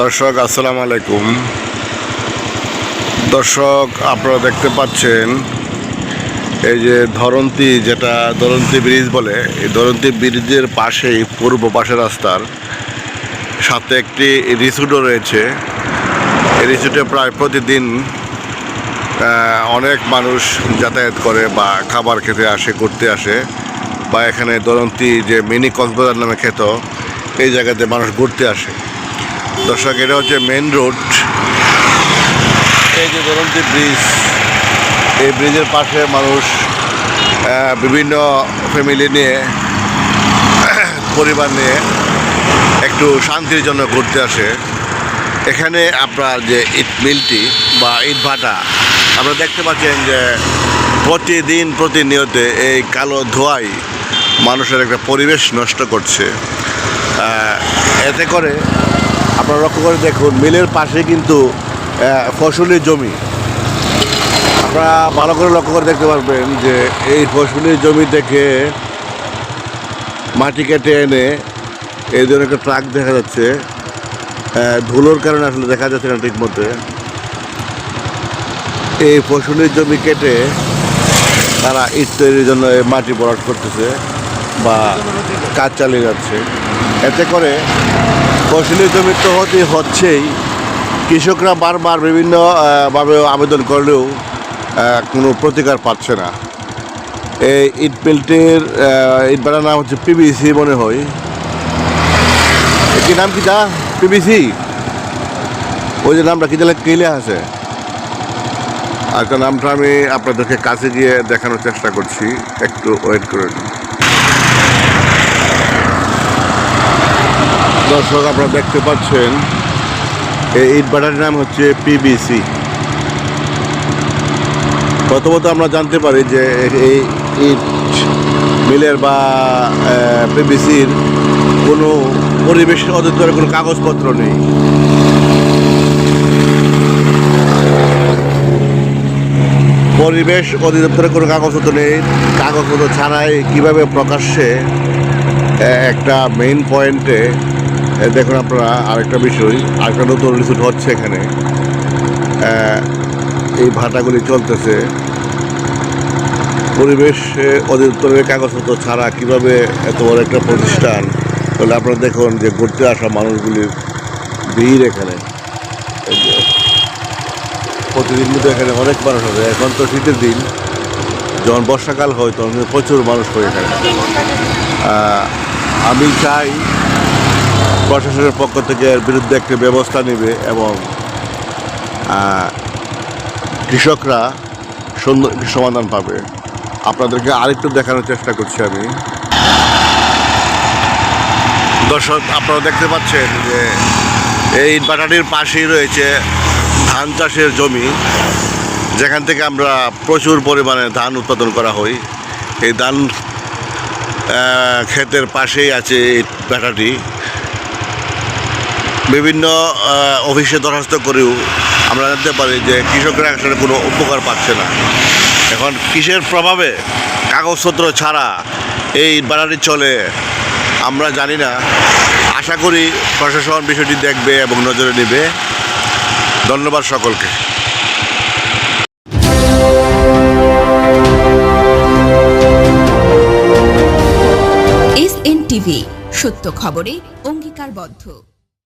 দর্শক, আসসালামু আলাইকুম। দর্শক, আপনারা দেখতে পাচ্ছেন, এই যে ধরন্তী যেটা ধরন্তী ব্রিজ বলে, এই ধরন্তী ব্রিজের পাশেই, পূর্ব পাশে রাস্তার সাথে একটি রিসুটও রয়েছে। এই রিসুটে প্রায় প্রতিদিন অনেক মানুষ যাতায়াত করে বা খাবার খেতে আসে, ঘুরতে আসে, বা এখানে দরন্তি যে মিনি কক্সবাজার নামে খেত এই জায়গাতে মানুষ ঘুরতে আসে। দর্শক, এটা হচ্ছে মেন রোড এই যে দরন্তি ব্রিজ এই ব্রিজের পাশে মানুষ বিভিন্ন ফ্যামিলি নিয়ে, পরিবার নিয়ে একটু শান্তির জন্য ঘুরতে আসে। এখানে আপনার যে ইট মিলটি বা ইট ভাটা, আপনারা দেখতে পাচ্ছেন যে প্রতিদিন প্রতিনিয়ত এই কালো ধোঁয়াই মানুষের একটা পরিবেশ নষ্ট করছে। এতে করে আপনারা লক্ষ্য করে দেখুন, মিলের পাশে কিন্তু ফসলের জমি। আপনারা ভালো করে লক্ষ্য করে দেখতে পারবেন যে এই ফসলের জমি থেকে মাটি কেটে এনে এই ধরনের একটা ট্রাক দেখা যাচ্ছে। ধুলোর কারণে আসলে দেখা যাচ্ছে না ঠিক মতো। এই ফসলের জমি কেটে তারা ইট তৈরির জন্য মাটি বরাট করতেছে বা কাজ চালিয়ে যাচ্ছে। এতে করে ফসলের জমি তো হতে হচ্ছেই। কৃষকরা বারবার বিভিন্নভাবে আবেদন করলেও কোনো প্রতিকার পাচ্ছে না। এই ইট মিলটির ইট ভাড়ার নাম হচ্ছে পিবিসি মনে হয়। কি নাম কি দা পিবিসি ওই যে নামটা কি দিলে কেলে আছে? আচ্ছা নামটা আমি আপনাদেরকে কাছে গিয়ে দেখানোর চেষ্টা করছি। একটু ওয়েট করে দর্শক আপনারা দেখতে পাচ্ছেন, এই ইট ভাটার নাম হচ্ছে পিবিসি প্রথমত আমরা জানতে পারি যে এই ইট মিলের বা পিবিসির কোনো পরিবেশ অধিদপ্তরের কোনো কাগজপত্র নেই। পরিবেশ অধিদপ্তরের কোনো কাগজপত্র নেই, কাগজপত্র ছাড়াই কীভাবে প্রকাশ্যে একটা মেইন পয়েন্টে দেখুন আপনারা আরেকটা বিষয় আরেকটা নতুন রিসুট হচ্ছে এখানে। এই ভাটাগুলি চলতেছে। পরিবেশ অধিদপ্তরের কাগজপত্র ছাড়া কীভাবে এত বড় একটা প্রতিষ্ঠান? তাহলে আপনারা দেখুন যে ঘুরতে আসা মানুষগুলির ভিড় এখানে। প্রতিদিন কিন্তু এখানে অনেক মানুষ হবে এখন তো শীতের দিন। যখন বর্ষাকাল হয় তখন প্রচুর মানুষ হয় আহ, আমি চাই প্রশাসনের পক্ষ থেকে এর বিরুদ্ধে একটি ব্যবস্থা নেবে এবং কৃষকরা সুন্দর সমাধান পাবে। আপনাদেরকে আরেকটু দেখানোর চেষ্টা করছি আমি। দর্শক, আপনারা দেখতে পাচ্ছেন যে এই ইটভাটাটির পাশেই রয়েছে ধান চাষের জমি। যেখান থেকে আমরা প্রচুর পরিমাণে ধান উৎপাদন করা হয়। এই ধান ক্ষেতের পাশেই আছে এই ব্যাটাটি বিভিন্ন অফিসে দরখাস্ত করেও আমরা জানতে পারি যে কৃষকরা আসলে কোনো উপকার পাচ্ছে না। এখন কিসের প্রভাবে কাগজপত্র ছাড়া এই বাড়াটি চলে, আমরা জানি না। আশা করি প্রশাসন বিষয়টি দেখবে এবং নজরে নেবে। ধন্যবাদ সকলকে। সত্য খবরে অঙ্গীকারবদ্ধ।